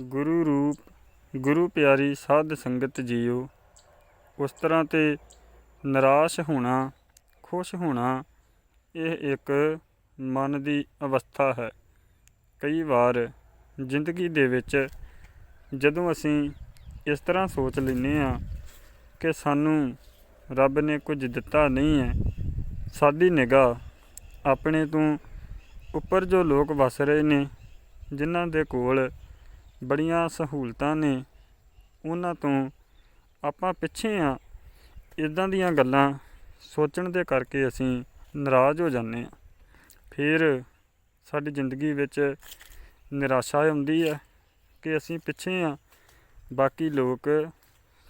ਗੁਰੂ ਰੂਪ, ਗੁਰੂ ਪਿਆਰੀ ਸਾਧ ਸੰਗਤ ਜੀਓ। ਉਸ ਤਰ੍ਹਾਂ ਤੇ ਨਿਰਾਸ਼ ਹੋਣਾ, ਖੁਸ਼ ਹੋਣਾ, ਇਹ ਇੱਕ ਮਨ ਦੀ ਅਵਸਥਾ ਹੈ। ਕਈ ਵਾਰ ਜ਼ਿੰਦਗੀ ਦੇ ਵਿੱਚ ਜਦੋਂ ਅਸੀਂ ਇਸ ਤਰ੍ਹਾਂ ਸੋਚ ਲੈਂਦੇ ਆ ਕਿ ਸਾਨੂੰ ਰੱਬ ਨੇ ਕੁਝ ਦਿੱਤਾ ਨਹੀਂ ਹੈ, ਸਾਡੀ ਨਿਗਾਹ ਆਪਣੇ ਤੋਂ ਉੱਪਰ ਜੋ ਲੋਕ ਵਸ ਰਹੇ ਨੇ, ਜਿਨ੍ਹਾਂ ਦੇ ਕੋਲ ਬੜੀਆਂ ਸਹੂਲਤਾਂ ਨੇ। ਉਹਨਾਂ ਤੋਂ ਆਪਾਂ ਪਿੱਛੇ ਆ। ਇਦਾਂ ਦੀਆਂ ਗੱਲਾਂ ਸੋਚਣ ਦੇ ਕਰਕੇ ਅਸੀਂ ਨਾਰਾਜ਼ ਹੋ ਜਾਂਦੇ ਆ। ਫਿਰ ਸਾਡੀ ਜ਼ਿੰਦਗੀ ਵਿੱਚ ਨਿਰਾਸ਼ਾ ਆਉਂਦੀ ਹੈ ਕਿ ਅਸੀਂ ਪਿੱਛੇ ਆ। ਬਾਕੀ ਲੋਕ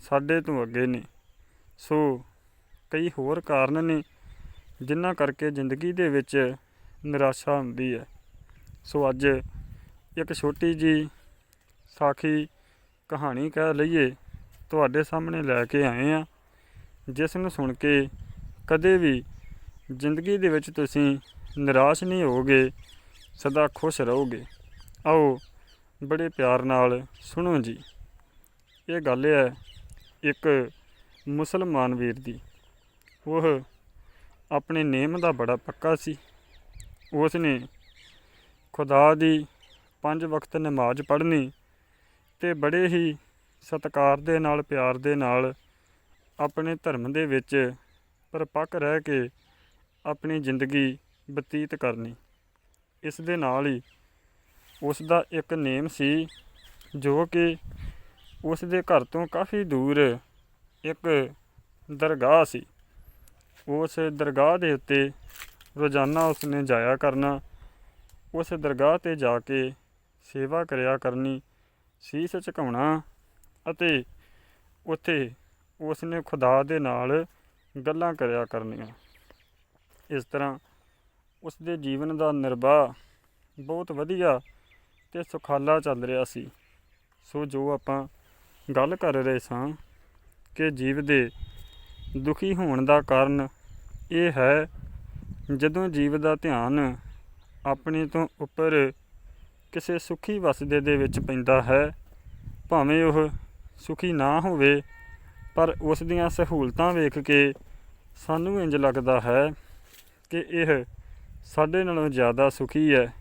ਸਾਡੇ ਤੋਂ ਅੱਗੇ ਨੇ। ਸੋ ਕਈ ਹੋਰ ਕਾਰਨ ਨੇ ਜਿਨ੍ਹਾਂ ਕਰਕੇ ਜ਼ਿੰਦਗੀ ਦੇ ਵਿੱਚ ਨਿਰਾਸ਼ਾ ਹੁੰਦੀ ਹੈ। ਸੋ ਅੱਜ ਇੱਕ ਛੋਟੀ ਜੀ ਸਾਖੀ ਕਹਾਣੀ ਕਹਿ ਲਈਏ, ਤੁਹਾਡੇ ਸਾਹਮਣੇ ਲੈ ਕੇ ਆਏ ਆ ਜਿਸ ਨੂੰ ਸੁਣ ਕੇ ਕਦੇ ਵੀ ਜ਼ਿੰਦਗੀ ਦੇ ਵਿੱਚ ਤੁਸੀਂ ਨਿਰਾਸ਼ ਨਹੀਂ ਹੋਗੇ ਸਦਾ ਖੁਸ਼ ਰਹੋਗੇ। ਆਓ, ਬੜੇ ਪਿਆਰ ਨਾਲ ਸੁਣੋ ਜੀ। ਇਹ ਗੱਲ ਹੈ ਇੱਕ ਮੁਸਲਮਾਨ ਵੀਰ ਦੀ। ਉਹ ਆਪਣੇ ਨੇਮ ਦਾ ਬੜਾ ਪੱਕਾ ਸੀ। ਉਸ ਨੇ ਖੁਦਾ ਦੀ ਪੰਜ ਵਕਤ ਨਮਾਜ਼ ਪੜ੍ਹਨੀ ਤੇ ਬੜੇ ਹੀ ਸਤਿਕਾਰ ਦੇ ਨਾਲ, ਪਿਆਰ ਦੇ ਨਾਲ ਆਪਣੇ ਧਰਮ ਦੇ ਵਿੱਚ ਪਰਪੱਕ ਰਹਿ ਕੇ ਆਪਣੀ ਜ਼ਿੰਦਗੀ ਬਤੀਤ ਕਰਨੀ। ਇਸ ਦੇ ਨਾਲ ਹੀ ਉਸ ਦਾ ਇੱਕ ਨੇਮ ਸੀ, ਜੋ ਕਿ ਉਸ ਦੇ ਘਰ ਤੋਂ ਕਾਫੀ ਦੂਰ ਇੱਕ ਦਰਗਾਹ ਸੀ। ਉਸ ਦਰਗਾਹ ਦੇ ਉੱਤੇ ਰੋਜ਼ਾਨਾ ਉਸਨੇ ਜਾਇਆ ਕਰਨਾ, ਉਸ ਦਰਗਾਹ ਤੇ ਜਾ ਕੇ ਸੇਵਾ ਕਰਿਆ ਕਰਨੀ ਸੀਸ ਝੁਕਾਉਣਾ ਅਤੇ ਉੱਥੇ ਉਸ ਨੇ ਖੁਦਾ ਦੇ ਨਾਲ ਗੱਲਾਂ ਕਰਿਆ ਕਰਨੀਆਂ। ਇਸ ਤਰ੍ਹਾਂ ਉਸ ਦੇ ਜੀਵਨ ਦਾ ਨਿਰਵਾਹ ਬਹੁਤ ਵਧੀਆ ਤੇ ਸੁਖਾਲਾ ਚੱਲ ਰਿਹਾ ਸੀ। ਸੋ ਜੋ ਆਪਾਂ ਗੱਲ ਕਰ ਰਹੇ ਸਾਂ ਕਿ ਜੀਵ ਦੇ ਦੁਖੀ ਹੋਣ ਦਾ ਕਾਰਨ ਇਹ ਹੈ, ਜਦੋਂ ਜੀਵ ਦਾ ਧਿਆਨ ਆਪਣੇ ਤੋਂ ਉੱਪਰ ਕਿਸੇ ਸੁਖੀ ਵਸਦੇ ਦੇ ਵਿੱਚ ਪੈਂਦਾ ਹੈ। ਭਾਵੇਂ ਉਹ ਸੁਖੀ ਨਾ ਹੋਵੇ, ਪਰ ਉਸ ਦੀਆਂ ਸਹੂਲਤਾਂ ਵੇਖ ਕੇ ਸਾਨੂੰ ਇੰਜ ਲੱਗਦਾ ਹੈ ਕਿ ਇਹ ਸਾਡੇ ਨਾਲੋਂ ਜ਼ਿਆਦਾ ਸੁਖੀ ਹੈ।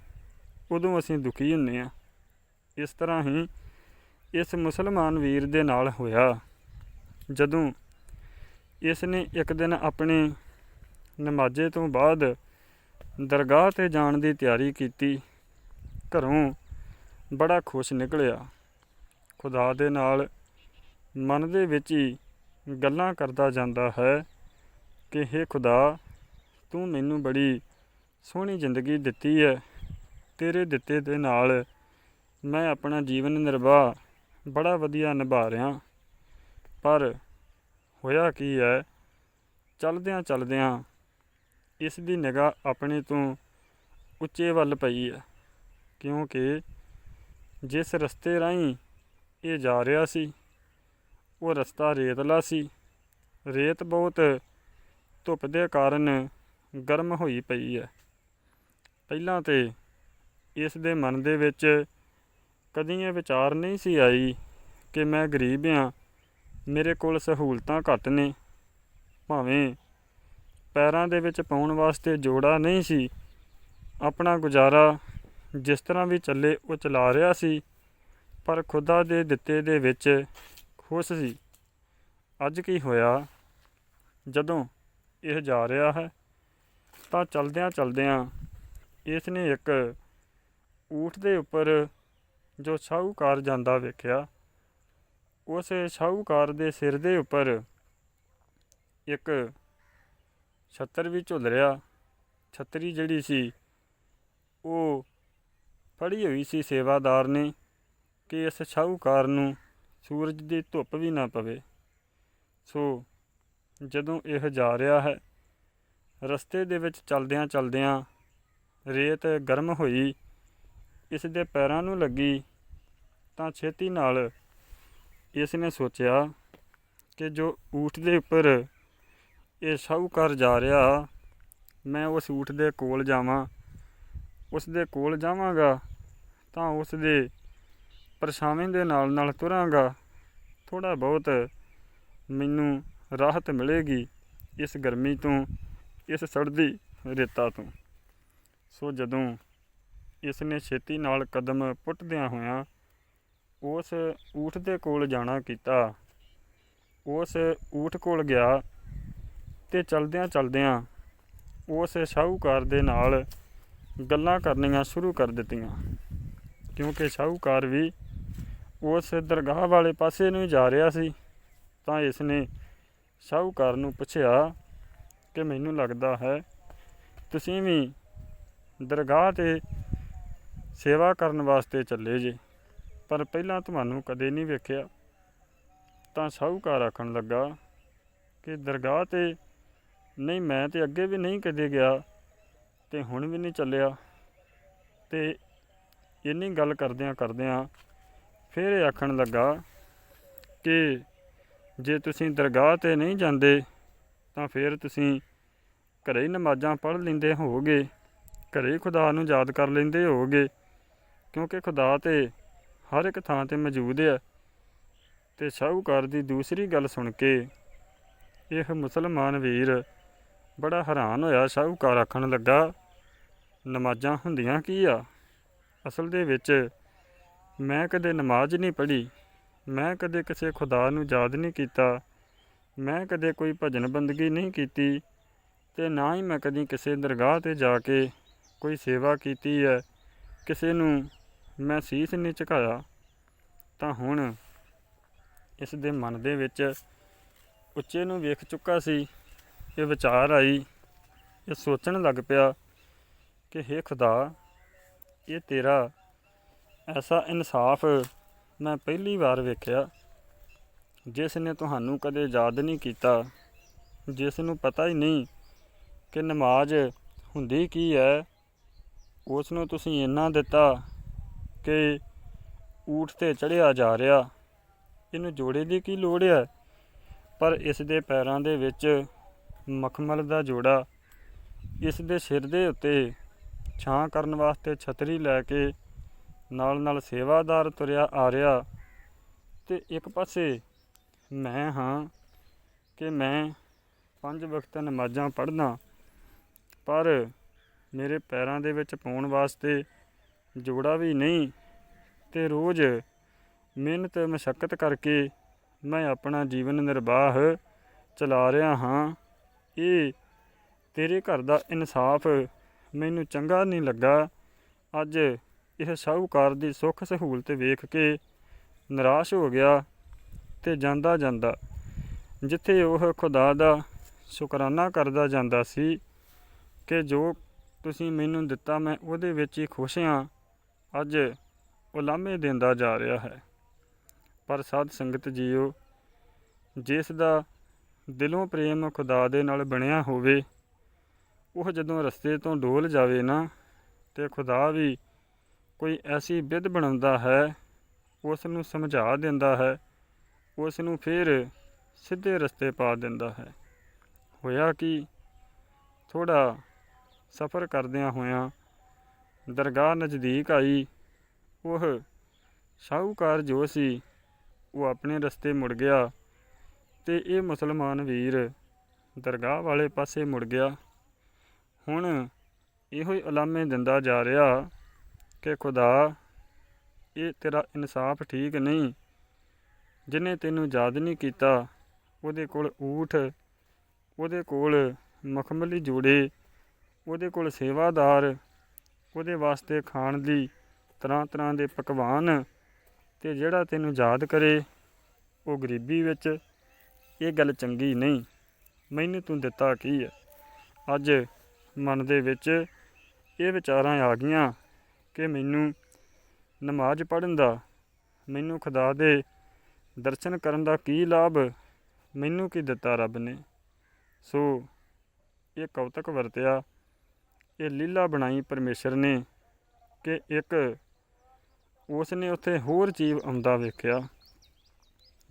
ਉਦੋਂ ਅਸੀਂ ਦੁਖੀ ਹੁੰਨੇ ਆ ਇਸ ਤਰ੍ਹਾਂ ਹੀ ਇਸ ਮੁਸਲਮਾਨ ਵੀਰ ਦੇ ਨਾਲ ਹੋਇਆ। ਜਦੋਂ ਇਸ ਨੇ ਇੱਕ ਦਿਨ ਆਪਣੇ ਨਮਾਜ਼ੇ ਤੋਂ ਬਾਅਦ ਦਰਗਾਹ ਤੇ ਜਾਣ ਦੀ ਤਿਆਰੀ ਕੀਤੀ ਘਰੋਂ ਬੜਾ ਖੁਸ਼ ਨਿਕਲਿਆ। ਖੁਦਾ ਦੇ ਨਾਲ ਮਨ ਦੇ ਵਿੱਚ ਹੀ ਗੱਲਾਂ ਕਰਦਾ ਜਾਂਦਾ ਹੈ ਕਿ, ਹੇ ਖੁਦਾ, ਤੂੰ ਮੈਨੂੰ ਬੜੀ ਸੋਹਣੀ ਜ਼ਿੰਦਗੀ ਦਿੱਤੀ ਹੈ। ਤੇਰੇ ਦਿੱਤੇ ਦੇ ਨਾਲ ਮੈਂ ਆਪਣਾ ਜੀਵਨ ਨਿਰਵਾਹ ਬੜਾ ਵਧੀਆ ਨਿਭਾ ਰਿਹਾ। ਪਰ ਹੋਇਆ ਕੀ ਹੈ? ਚਲਦਿਆਂ ਚਲਦਿਆਂ ਇਸ ਦੀ ਨਿਗਾਹ ਆਪਣੇ ਤੋਂ ਉੱਚੇ ਵੱਲ ਪਈ ਹੈ। ਕਿਉਂਕਿ ਜਿਸ ਰਸਤੇ ਰਾਹੀਂ ਇਹ ਜਾ ਰਿਹਾ ਸੀ, ਉਹ ਰਸਤਾ ਰੇਤਲਾ ਸੀ। ਰੇਤ ਬਹੁਤ ਧੁੱਪ ਦੇ ਕਾਰਨ ਗਰਮ ਹੋਈ ਪਈ ਹੈ। ਪਹਿਲਾਂ ਤੇ ਇਸ ਦੇ ਮਨ ਦੇ ਵਿੱਚ ਕਦੀ ਇਹ ਵਿਚਾਰ ਨਹੀਂ ਸੀ ਆਈ ਕਿ ਮੈਂ ਗਰੀਬ ਹਾਂ, ਮੇਰੇ ਕੋਲ ਸਹੂਲਤਾਂ ਘੱਟ ਨੇ। ਭਾਵੇਂ ਪੈਰਾਂ ਦੇ ਵਿੱਚ ਪਾਉਣ ਵਾਸਤੇ ਜੋੜਾ ਨਹੀਂ ਸੀ, ਆਪਣਾ ਗੁਜ਼ਾਰਾ ਜਿਸ ਤਰ੍ਹਾਂ ਵੀ ਚੱਲੇ ਉਹ ਚਲਾ ਰਿਹਾ ਸੀ, ਪਰ ਖੁਦਾ ਦੇ ਦਿੱਤੇ ਦੇ ਵਿੱਚ ਖੁਸ਼ ਸੀ। ਅੱਜ ਕੀ ਹੋਇਆ? ਜਦੋਂ ਇਹ ਜਾ ਰਿਹਾ ਹੈ, ਤਾਂ ਚਲਦਿਆਂ ਚਲਦਿਆਂ ਇਸ ਨੇ ਇੱਕ ਊਠ ਦੇ ਉੱਪਰ ਜੋ ਸ਼ਾਹੂਕਾਰ ਜਾਂਦਾ ਵੇਖਿਆ, ਉਸ ਸ਼ਾਹੂਕਾਰ ਦੇ ਸਿਰ ਦੇ ਉੱਪਰ ਇੱਕ ਛੱਤਰ ਵੀ ਝੁੱਲ ਰਿਹਾ। ਛਤਰੀ ਜਿਹੜੀ ਸੀ, ਉਹ ਫੜੀ ਹੋਈ ਸੀ ਸੇਵਾਦਾਰ ਨੇ ਕਿ ਇਸ ਸ਼ਾਹੂਕਾਰ ਨੂੰ ਸੂਰਜ ਦੀ ਧੁੱਪ ਵੀ ਨਾ ਪਵੇ। ਸੋ ਜਦੋਂ ਇਹ ਜਾ ਰਿਹਾ ਹੈ, ਰਸਤੇ ਦੇ ਵਿੱਚ ਚਲਦਿਆਂ ਚਲਦਿਆਂ ਰੇਤ ਗਰਮ ਹੋਈ, ਇਸ ਦੇ ਪੈਰਾਂ ਨੂੰ ਲੱਗੀ, ਤਾਂ ਛੇਤੀ ਨਾਲ ਇਸ ਨੇ ਸੋਚਿਆ ਕਿ ਜੋ ਊਠ ਦੇ ਉੱਪਰ ਇਹ ਸ਼ਾਹੂਕਾਰ ਜਾ ਰਿਹਾ, ਮੈਂ ਉਸ ਊਠ ਦੇ ਕੋਲ ਜਾਵਾਂ। ਉਸ ਦੇ ਕੋਲ ਜਾਵਾਂਗਾ, ਤਾਂ ਉਸ ਦੇ ਪਰਛਾਵੇਂ ਦੇ ਨਾਲ ਨਾਲ ਤੁਰਾਂਗਾ। ਥੋੜਾ ਬਹੁਤ ਮੈਨੂੰ ਰਾਹਤ ਮਿਲੇਗੀ ਇਸ ਗਰਮੀ ਤੋਂ, ਇਸ ਸੜਦੀ ਰੇਤਾ ਤੋਂ। ਸੋ ਜਦੋਂ ਇਸ ਨੇ ਛੇਤੀ ਨਾਲ ਕਦਮ ਪੁੱਟਦਿਆਂ ਹੋਇਆਂ ਉਸ ਊਠ ਦੇ ਕੋਲ ਜਾਣਾ ਕੀਤਾ, ਉਸ ਊਠ ਕੋਲ ਗਿਆ ਤੇ ਚਲਦਿਆਂ ਚਲਦਿਆਂ ਉਸ ਸ਼ਾਹੂਕਾਰ ਦੇ ਨਾਲ ਗੱਲਾਂ ਕਰਨੀਆਂ ਸ਼ੁਰੂ ਕਰ ਦਿੱਤੀਆਂ। ਕਿਉਂਕਿ ਸ਼ਾਹੂਕਾਰ ਵੀ ਉਸ ਦਰਗਾਹ ਵਾਲੇ ਪਾਸੇ ਨੂੰ ਹੀ ਜਾ ਰਿਹਾ ਸੀ, ਤਾਂ ਇਸ ਨੇ ਸ਼ਾਹੂਕਾਰ ਨੂੰ ਪੁੱਛਿਆ ਕਿ ਮੈਨੂੰ ਲੱਗਦਾ ਹੈ, ਤੁਸੀਂ ਵੀ ਦਰਗਾਹ ਤੇ ਸੇਵਾ ਕਰਨ ਵਾਸਤੇ ਚੱਲੇ ਜੇ, ਪਰ ਪਹਿਲਾਂ ਤੁਹਾਨੂੰ ਕਦੇ ਨਹੀਂ ਵੇਖਿਆ। ਤਾਂ ਸ਼ਾਹੂਕਾਰ ਆਖਣ ਲੱਗਾ ਕਿ ਦਰਗਾਹ ਤੇ ਨਹੀਂ, ਮੈਂ ਤੇ ਅੱਗੇ ਵੀ ਨਹੀਂ ਕਦੇ ਗਿਆ। ਤੇ ਹੁਣ ਵੀ ਨਹੀਂ ਚੱਲਿਆ। ਤੇ ਇੰਨੀ ਗੱਲ ਕਰਦਿਆਂ ਕਰਦਿਆਂ ਫਿਰ ਇਹ ਆਖਣ ਲੱਗਾ ਕਿ ਜੇ ਤੁਸੀਂ ਦਰਗਾਹ ਤੇ ਨਹੀਂ ਜਾਂਦੇ, ਤਾਂ ਫਿਰ ਤੁਸੀਂ ਘਰੇ ਹੀ ਨਮਾਜ਼ਾਂ ਪੜ੍ਹ ਲੈਂਦੇ ਹੋਵੋਗੇ, ਘਰੇ ਹੀ ਖੁਦਾ ਨੂੰ ਯਾਦ ਕਰ ਲੈਂਦੇ ਹੋਵੋਗੇ, ਕਿਉਂਕਿ ਖੁਦਾ ਤੇ ਹਰ ਇੱਕ ਥਾਂ ਤੇ ਮੌਜੂਦ ਹੈ ਤੇ ਸ਼ਾਹੂਕਾਰ ਦੀ ਦੂਸਰੀ ਗੱਲ ਸੁਣ ਕੇ ਇਹ ਮੁਸਲਮਾਨ ਵੀਰ ਬੜਾ ਹੈਰਾਨ ਹੋਇਆ, ਸ਼ਾਹੂਕਾਰ ਆਖਣ ਲੱਗਾ, ਨਮਾਜ਼ਾਂ ਹੁੰਦੀਆਂ ਕੀ ਆ? ਅਸਲ ਦੇ ਵਿੱਚ ਮੈਂ ਕਦੇ ਨਮਾਜ਼ ਨਹੀਂ ਪੜ੍ਹੀ, ਮੈਂ ਕਦੇ ਕਿਸੇ ਖੁਦਾ ਨੂੰ ਯਾਦ ਨਹੀਂ ਕੀਤਾ, ਮੈਂ ਕਦੇ ਕੋਈ ਭਜਨ ਬੰਦਗੀ ਨਹੀਂ ਕੀਤੀ ਤੇ ਨਾ ਹੀ ਮੈਂ ਕਦੀ ਕਿਸੇ ਦਰਗਾਹ ਤੇ ਜਾ ਕੇ ਕੋਈ ਸੇਵਾ ਕੀਤੀ ਹੈ, ਕਿਸੇ ਨੂੰ ਮੈਂ ਸੀਸ ਨਹੀਂ ਝੁਕਾਇਆ। ਤਾਂ ਹੁਣ ਇਸ ਦੇ ਮਨ ਦੇ ਵਿੱਚ ਉੱਚੇ ਨੂੰ ਵੇਖ ਚੁੱਕਾ ਸੀ। ਇਹ ਵਿਚਾਰ ਆਈ, ਇਹ ਸੋਚਣ ਲੱਗ ਪਿਆ ਕਿ ਹੇ ਖੁਦਾ, ਇਹ ਤੇਰਾ ਐਸਾ ਇਨਸਾਫ ਮੈਂ ਪਹਿਲੀ ਵਾਰ ਵੇਖਿਆ, ਜਿਸ ਨੇ ਤੁਹਾਨੂੰ ਕਦੇ ਯਾਦ ਨਹੀਂ ਕੀਤਾ, ਜਿਸ ਨੂੰ ਪਤਾ ਹੀ ਨਹੀਂ ਕਿ ਨਮਾਜ਼ ਹੁੰਦੀ ਕੀ ਹੈ, ਉਸ ਨੂੰ ਤੁਸੀਂ ਇੰਨਾ ਦਿੱਤਾ ਕਿ ਊਠ ਤੇ ਚੜਿਆ ਜਾ ਰਿਹਾ। ਇਹਨੂੰ ਜੋੜੇ ਦੀ ਕੀ ਲੋੜ ਹੈ? ਪਰ ਇਸ ਦੇ ਪੈਰਾਂ ਦੇ ਵਿੱਚ ਮਖਮਲ ਦਾ ਜੋੜਾ ਇਸ ਦੇ ਸਿਰ ਦੇ ਉੱਤੇ ਛਾਂ ਕਰਨ ਵਾਸਤੇ ਛਤਰੀ ਲੈ ਕੇ ਨਾਲ ਨਾਲ ਸੇਵਾਦਾਰ ਤੁਰਿਆ ਆ ਰਿਹਾ ਤੇ ਇੱਕ ਪਾਸੇ ਮੈਂ ਹਾਂ ਕਿ ਮੈਂ ਪੰਜ ਵਕਤ ਨਮਾਜ਼ਾਂ ਪੜ੍ਹਨਾ, ਪਰ ਮੇਰੇ ਪੈਰਾਂ ਦੇ ਵਿੱਚ ਪਾਉਣ ਵਾਸਤੇ ਜੋੜਾ ਵੀ ਨਹੀਂ ਤੇ ਰੋਜ਼ ਮਿਹਨਤ ਮਸ਼ੱਕਤ ਕਰਕੇ ਮੈਂ ਆਪਣਾ ਜੀਵਨ ਨਿਰਵਾਹ ਚਲਾ ਰਿਹਾ ਹਾਂ। ਇਹ ਤੇਰੇ ਘਰ ਦਾ ਇਨਸਾਫ ਮੈਨੂੰ ਚੰਗਾ ਨਹੀਂ ਲੱਗਾ ਅੱਜ ਇਹ ਸ਼ਾਹੂਕਾਰ ਦੀ ਸੁੱਖ ਸਹੂਲਤ ਵੇਖ ਕੇ ਨਿਰਾਸ਼ ਹੋ ਗਿਆ ਤੇ ਜਾਂਦਾ ਜਾਂਦਾ, ਜਿੱਥੇ ਉਹ ਖੁਦਾ ਦਾ ਸ਼ੁਕਰਾਨਾ ਕਰਦਾ ਜਾਂਦਾ ਸੀ ਕਿ ਜੋ ਤੁਸੀਂ ਮੈਨੂੰ ਦਿੱਤਾ, ਮੈਂ ਉਹਦੇ ਵਿੱਚ ਹੀ ਖੁਸ਼ ਹਾਂ। ਅੱਜ ਉਲਾਮੇ ਦਿੰਦਾ ਜਾ ਰਿਹਾ ਹੈ। ਪਰ ਸਾਧ ਸੰਗਤ ਜੀਓ, ਜਿਸ ਦਾ ਦਿਲੋਂ ਪ੍ਰੇਮ ਖੁਦਾ ਦੇ ਨਾਲ ਬਣਿਆ ਹੋਵੇ। ਉਹ ਜਦੋਂ ਰਸਤੇ ਤੋਂ ਡੋਲ ਜਾਵੇ ਨਾ, ਤੇ ਖੁਦਾ ਵੀ ਕੋਈ ਐਸੀ ਵਿਧ ਬਣਾਉਂਦਾ ਹੈ ਉਸ ਨੂੰ ਸਮਝਾ ਦਿੰਦਾ ਹੈ ਉਸ ਨੂੰ ਫਿਰ ਸਿੱਧੇ ਰਸਤੇ ਪਾ ਦਿੰਦਾ ਹੈ। ਹੋਇਆ ਕਿ? ਥੋੜਾ ਸਫ਼ਰ ਕਰਦਿਆਂ ਹੋਇਆਂ ਦਰਗਾਹ ਨਜ਼ਦੀਕ ਆਈ। ਉਹ ਸ਼ਾਹੂਕਾਰ ਜੋ ਸੀ, ਉਹ ਆਪਣੇ ਰਸਤੇ ਮੁੜ ਗਿਆ। ਤੇ ਇਹ ਮੁਸਲਮਾਨ ਵੀਰ ਦਰਗਾਹ ਵਾਲੇ ਪਾਸੇ ਮੁੜ ਗਿਆ। ਹੁਣ ਇਹੋ ਹੀ ਅਲਾਮੇ ਦਿੰਦਾ ਜਾ ਰਿਹਾ ਕਿ ਖੁਦਾ, ਇਹ ਤੇਰਾ ਇਨਸਾਫ ਠੀਕ ਨਹੀਂ। ਜਿਹਨੇ ਤੈਨੂੰ ਯਾਦ ਨਹੀਂ ਕੀਤਾ, ਉਹਦੇ ਕੋਲ ਊਠ, ਉਹਦੇ ਕੋਲ ਮਖਮਲੀ ਜੋੜੇ, ਉਹਦੇ ਕੋਲ ਸੇਵਾਦਾਰ, ਉਹਦੇ ਵਾਸਤੇ ਖਾਣ ਦੀ ਤਰ੍ਹਾਂ ਤਰ੍ਹਾਂ ਦੇ ਪਕਵਾਨ ਤੇ ਜਿਹੜਾ ਤੈਨੂੰ ਯਾਦ ਕਰੇ, ਉਹ ਗਰੀਬੀ ਵਿੱਚ ਇਹ ਗੱਲ ਚੰਗੀ ਨਹੀਂ। ਮੈਨੂੰ ਤੂੰ ਦਿੱਤਾ ਕੀ ਹੈ ਅੱਜ ਮਨ ਦੇ ਵਿੱਚ ਇਹ ਵਿਚਾਰਾਂ ਆ ਗਈਆਂ ਕਿ ਮੈਨੂੰ ਨਮਾਜ਼ ਪੜ੍ਹਨ ਦਾ, ਮੈਨੂੰ ਖੁਦਾ ਦੇ ਦਰਸ਼ਨ ਕਰਨ ਦਾ ਕੀ ਲਾਭ, ਮੈਨੂੰ ਕੀ ਦਿੱਤਾ ਰੱਬ ਨੇ? ਸੋ ਇਹ ਕੌਤਕ ਵਰਤਿਆ, ਇਹ ਲੀਲਾ ਬਣਾਈ ਪਰਮੇਸ਼ਰ ਨੇ ਕਿ ਇੱਕ ਉਸ ਨੇ ਉੱਥੇ ਹੋਰ ਜੀਵ ਆਉਂਦਾ ਵੇਖਿਆ।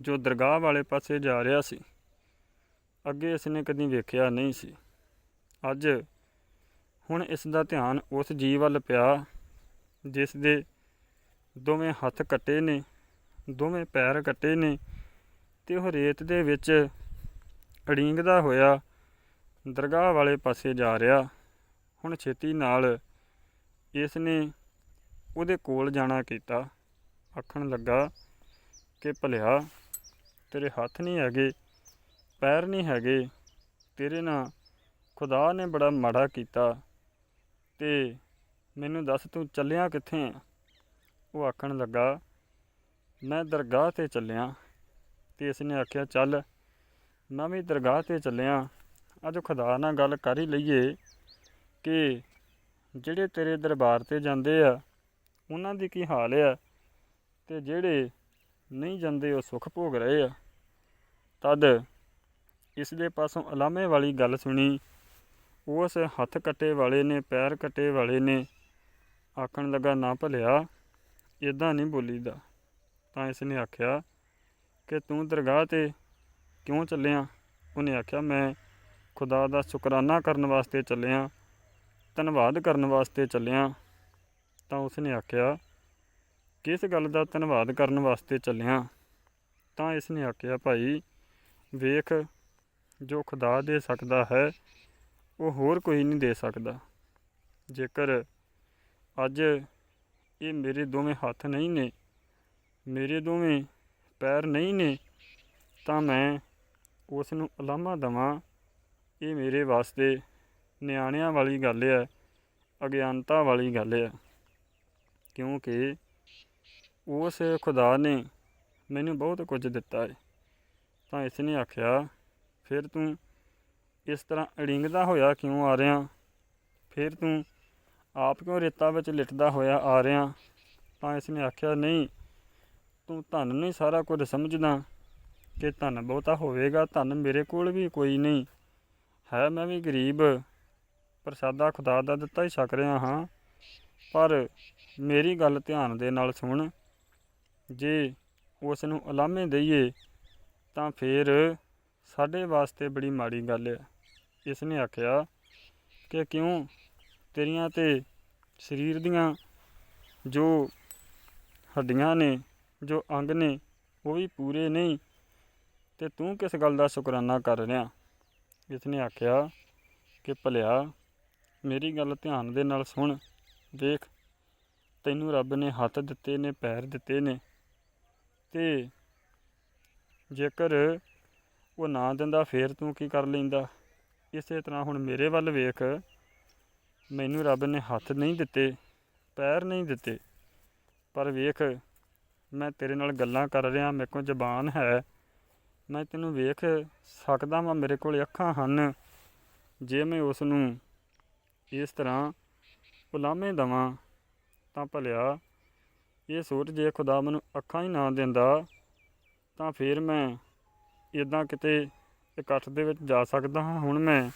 ਜੋ ਦਰਗਾਹ ਵਾਲੇ ਪਾਸੇ ਜਾ ਰਿਹਾ ਸੀ। ਅੱਗੇ ਇਸ ਨੇ ਕਦੀ ਵੇਖਿਆ ਨਹੀਂ ਸੀ। ਅੱਜ ਹੁਣ ਇਸ ਦਾ ਧਿਆਨ ਉਸ ਜੀਵ ਵੱਲ ਪਿਆ, ਜਿਸ ਦੇ ਦੋਵੇਂ ਹੱਥ ਕੱਟੇ ਨੇ, ਦੋਵੇਂ ਪੈਰ ਕੱਟੇ ਨੇ ਤੇ ਉਹ ਰੇਤ ਦੇ ਵਿੱਚ ਅੜੀਂਗਦਾ ਹੋਇਆ ਦਰਗਾਹ ਵਾਲੇ ਪਾਸੇ ਜਾ ਰਿਹਾ। ਹੁਣ ਛੇਤੀ ਨਾਲ ਇਸ ਨੇ ਉਹਦੇ ਕੋਲ ਜਾਣਾ ਕੀਤਾ। ਆਖਣ ਲੱਗਾ ਕਿ ਭਲਿਆ ਤੇਰੇ ਹੱਥ ਨਹੀਂ ਹੈਗੇ, ਪੈਰ ਨਹੀਂ ਹੈਗੇ, ਤੇਰੇ ਨਾਲ ਖੁਦਾ ਨੇ ਬੜਾ ਮਾੜਾ ਕੀਤਾ ਤੇ ਮੈਨੂੰ ਦੱਸ ਤੂੰ ਚੱਲਿਆ ਕਿੱਥੇ ਆ? ਉਹ ਆਖਣ ਲੱਗਾ, ਮੈਂ ਦਰਗਾਹ ਤੇ ਚੱਲਿਆ ਤੇ ਇਸ ਨੇ ਆਖਿਆ, ਚੱਲ ਮੈਂ ਵੀ ਦਰਗਾਹ ਤੇ ਚੱਲਿਆ, ਅੱਜ ਖੁਦਾ ਨਾਲ ਗੱਲ ਕਰ ਹੀ ਲਈਏ ਕਿ ਜਿਹੜੇ ਤੇਰੇ ਦਰਬਾਰ ਤੇ ਜਾਂਦੇ ਆ, ਉਹਨਾਂ ਦੀ ਕੀ ਹਾਲ ਆ ਤੇ ਜਿਹੜੇ ਨਹੀਂ ਜਾਂਦੇ ਉਹ ਸੁੱਖ ਭੋਗ ਰਹੇ ਆ। ਤਦ ਇਸ ਦੇ ਪਾਸੋਂ ਅਲਾਮੇ ਵਾਲੀ ਗੱਲ ਸੁਣੀ। ਉਸ ਹੱਥ ਕੱਟੇ ਵਾਲੇ ਨੇ, ਪੈਰ ਕੱਟੇ ਵਾਲੇ ਨੇ ਆਖਣ ਲੱਗਾ, ਨਾ ਭਲਿਆ ਇਦਾਂ ਨਹੀਂ ਬੋਲੀਦਾ। ਤਾਂ ਇਸ ਨੇ ਆਖਿਆ, ਕਿ ਤੂੰ ਦਰਗਾਹ ਤੇ ਕਿਉਂ ਚੱਲਿਆ? ਉਹਨੇ ਆਖਿਆ, ਮੈਂ ਖੁਦਾ ਦਾ ਸ਼ੁਕਰਾਨਾ ਕਰਨ ਵਾਸਤੇ ਚੱਲਿਆ, ਧੰਨਵਾਦ ਕਰਨ ਵਾਸਤੇ ਚੱਲਿਆ। ਤਾਂ ਉਸਨੇ ਆਖਿਆ ਕਿਸ ਗੱਲ ਦਾ ਧੰਨਵਾਦ ਕਰਨ ਵਾਸਤੇ ਚੱਲਿਆ ਤਾਂ ਇਸ ਨੇ ਆਖਿਆ, ਭਾਈ, ਵੇਖ, ਜੋ ਖੁਦਾ ਦੇ ਸਕਦਾ ਹੈ, ਉਹ ਹੋਰ ਕੋਈ ਨਹੀਂ ਦੇ ਸਕਦਾ। ਜੇਕਰ ਅੱਜ ਇਹ ਮੇਰੇ ਦੋਵੇਂ ਹੱਥ ਨਹੀਂ ਨੇ, ਮੇਰੇ ਦੋਵੇਂ ਪੈਰ ਨਹੀਂ ਨੇ, ਤਾਂ ਮੈਂ ਉਸ ਨੂੰ ਅਲਾਮਾ ਦਵਾਂ। ਇਹ ਮੇਰੇ ਵਾਸਤੇ ਨਿਆਣਿਆਂ ਵਾਲੀ ਗੱਲ ਹੈ ਅਗਿਆਨਤਾ ਵਾਲੀ ਗੱਲ ਹੈ ਕਿਉਂਕਿ ਉਸ ਖੁਦਾ ਨੇ ਮੈਨੂੰ ਬਹੁਤ ਕੁਝ ਦਿੱਤਾ ਹੈ ਤਾਂ ਇਸ ਨੇ ਆਖਿਆ, ਫਿਰ ਤੂੰ ਇਸ ਤਰ੍ਹਾਂ ਅੜਿੰਗਦਾ ਹੋਇਆ ਕਿਉਂ ਆ ਰਿਹਾ? ਫਿਰ ਤੂੰ ਆਪ ਕਿਉਂ ਰੇਤਾ ਵਿੱਚ ਲਿਟਦਾ ਹੋਇਆ ਆ ਰਿਹਾ? ਤਾਂ ਇਸ ਨੇ ਆਖਿਆ, ਨਹੀਂ, ਤੂੰ ਧਨ ਨਹੀਂ ਸਾਰਾ ਕੁਝ ਸਮਝਦਾ। ਕਿ ਧਨ ਬਹੁਤਾ ਹੋਵੇਗਾ ਧਨ ਮੇਰੇ ਕੋਲ ਵੀ ਕੋਈ ਨਹੀਂ। ਹੈ ਮੈਂ ਵੀ ਗਰੀਬ, ਪ੍ਰਸਾਦਾ ਖੁਦਾ ਦਾ ਦਿੱਤਾ ਹੀ ਛਕ ਰਿਹਾ ਹਾਂ। ਪਰ ਮੇਰੀ ਗੱਲ ਧਿਆਨ ਦੇ ਨਾਲ ਸੁਣ। ਜੇ ਉਸ ਨੂੰ ਅਲਾਮੇ ਦਈਏ, ਤਾਂ ਫਿਰ ਸਾਡੇ ਵਾਸਤੇ ਬੜੀ ਮਾੜੀ ਗੱਲ ਹੈ। ਇਸ ਨੇ ਆਖਿਆ ਕਿ ਕਿਉਂ ਤੇਰੀਆਂ ਤੇ ਸਰੀਰ ਦੀਆਂ ਜੋ ਹੱਡੀਆਂ ਨੇ, ਜੋ ਅੰਗ ਨੇ, ਉਹ ਵੀ ਪੂਰੇ ਨਹੀਂ ਤੇ ਤੂੰ ਕਿਸ ਗੱਲ ਦਾ ਸ਼ੁਕਰਾਨਾ ਕਰ ਰਿਹਾ? ਇਸ ਨੇ ਆਖਿਆ ਕਿ ਭਲਿਆ, ਮੇਰੀ ਗੱਲ ਧਿਆਨ ਦੇ ਨਾਲ ਸੁਣ, ਦੇਖ, ਤੈਨੂੰ ਰੱਬ ਨੇ ਹੱਥ ਦਿੱਤੇ ਨੇ, ਪੈਰ ਦਿੱਤੇ ਨੇ ਤੇ ਜੇਕਰ ਉਹ ਨਾ ਦਿੰਦਾ, ਫੇਰ ਤੂੰ ਕੀ ਕਰ ਲੈਂਦਾ? ਇਸੇ ਤਰ੍ਹਾਂ ਹੁਣ ਮੇਰੇ ਵੱਲ ਵੇਖ। ਮੈਨੂੰ ਰੱਬ ਨੇ ਹੱਥ ਨਹੀਂ ਦਿੱਤੇ, ਪੈਰ ਨਹੀਂ ਦਿੱਤੇ। ਪਰ ਵੇਖ, ਮੈਂ ਤੇਰੇ ਨਾਲ ਗੱਲਾਂ ਕਰ ਰਿਹਾ, ਮੇਰੇ ਕੋਲ ਜ਼ਬਾਨ ਹੈ। ਮੈਂ ਤੈਨੂੰ ਵੇਖ ਸਕਦਾ ਵਾਂ, ਮੇਰੇ ਕੋਲ ਅੱਖਾਂ ਹਨ। ਜੇ ਮੈਂ ਉਸ ਨੂੰ ਇਸ ਤਰ੍ਹਾਂ ਉਲਾਮੇ ਦਵਾਂ, ਤਾਂ ਭਲਿਆ ਇਹ ਸੋਚ ਜੇ ਖੁਦਾ ਮੈਨੂੰ ਅੱਖਾਂ ਹੀ ਨਾ ਦਿੰਦਾ, ਤਾਂ ਫਿਰ ਮੈਂ ਇਦਾਂ ਕਿਤੇ ਇਕੱਠ ਦੇ ਵਿੱਚ ਜਾ ਸਕਦਾ ਹਾਂ। ਹੁਣ ਮੈਂ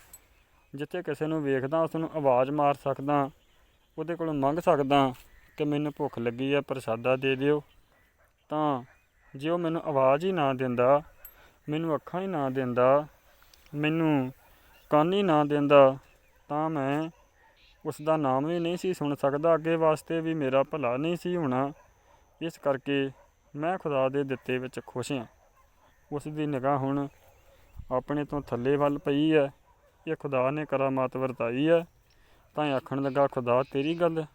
ਜਿੱਥੇ ਕਿਸੇ ਨੂੰ ਵੇਖਦਾ, ਉਸ ਨੂੰ ਆਵਾਜ਼ ਮਾਰ ਸਕਦਾ, ਉਹਦੇ ਕੋਲੋਂ ਮੰਗ ਸਕਦਾ ਕਿ ਮੈਨੂੰ ਭੁੱਖ ਲੱਗੀ ਹੈ ਪ੍ਰਸਾਦਾ ਦੇ ਦਿਓ। ਤਾਂ ਜੇ ਉਹ ਮੈਨੂੰ ਆਵਾਜ਼ ਹੀ ਨਾ ਦਿੰਦਾ, ਮੈਨੂੰ ਅੱਖਾਂ ਹੀ ਨਾ ਦਿੰਦਾ, ਮੈਨੂੰ ਕੰਨ ਹੀ ਨਾ ਦਿੰਦਾ, ਤਾਂ ਮੈਂ ਉਸ ਦਾ ਨਾਮ ਵੀ ਨਹੀਂ ਸੀ ਸੁਣ ਸਕਦਾ, ਅੱਗੇ ਵਾਸਤੇ ਵੀ ਮੇਰਾ ਭਲਾ ਨਹੀਂ ਸੀ ਹੋਣਾ। ਇਸ ਕਰਕੇ ਮੈਂ ਖੁਦਾ ਦੇ ਦਿੱਤੇ ਵਿੱਚ ਖੁਸ਼ ਹਾਂ। ਉਸ ਦੀ ਨਿਗਾਹ ਹੁਣ ਆਪਣੇ ਤੋਂ ਥੱਲੇ ਵੱਲ ਪਈ ਹੈ। ਇਹ ਖੁਦਾ ਨੇ ਕਰਾਮਾਤ ਵਰਤਾਈ ਹੈ। ਤਾਂ ਇਹ ਆਖਣ ਲੱਗਾ, ਖੁਦਾ, ਤੇਰੀ ਗੱਲ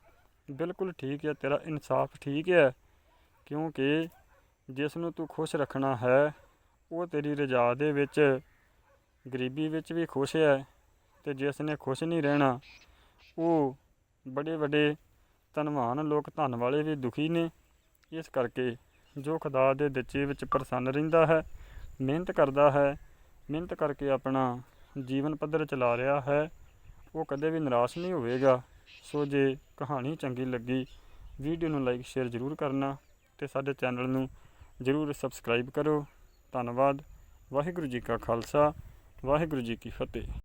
ਬਿਲਕੁਲ ਠੀਕ ਹੈ, ਤੇਰਾ ਇਨਸਾਫ ਠੀਕ ਹੈ। ਕਿਉਂਕਿ ਜਿਸ ਨੂੰ ਤੂੰ ਖੁਸ਼ ਰੱਖਣਾ ਹੈ, ਉਹ ਤੇਰੀ ਰਜਾ ਦੇ ਵਿੱਚ, ਗਰੀਬੀ ਵਿੱਚ ਵੀ ਖੁਸ਼ ਹੈ ਤੇ ਜਿਸ ਨੇ ਖੁਸ਼ ਨਹੀਂ ਰਹਿਣਾ ਉਹ ਬੜੇ ਵੱਡੇ ਧਨਵਾਨ ਲੋਕ ਧਨ ਵਾਲੇ ਵੀ ਦੁਖੀ ਨੇ। ਇਸ ਕਰਕੇ ਜੋ ਖੁਦਾ ਦੇ ਦਿੱਚੇ ਵਿੱਚ ਪ੍ਰਸੰਨ ਰਹਿੰਦਾ ਹੈ, ਮਿਹਨਤ ਕਰਦਾ ਹੈ, ਮਿਹਨਤ ਕਰਕੇ ਆਪਣਾ ਜੀਵਨ ਪੱਧਰ ਚਲਾ ਰਿਹਾ ਹੈ, ਉਹ ਕਦੇ ਵੀ ਨਿਰਾਸ਼ ਨਹੀਂ ਹੋਵੇਗਾ। ਸੋ ਜੇ ਕਹਾਣੀ ਚੰਗੀ ਲੱਗੀ, ਵੀਡੀਓ ਨੂੰ ਲਾਈਕ, ਸ਼ੇਅਰ ਜ਼ਰੂਰ ਕਰਨਾ ਤੇ ਸਾਡੇ ਚੈਨਲ ਨੂੰ ਜ਼ਰੂਰ ਸਬਸਕ੍ਰਾਈਬ ਕਰੋ। ਧੰਨਵਾਦ। ਵਾਹਿਗੁਰੂ ਜੀ ਕਾ ਖਾਲਸਾ, ਵਾਹਿਗੁਰੂ ਜੀ ਕੀ ਫਤਿਹ।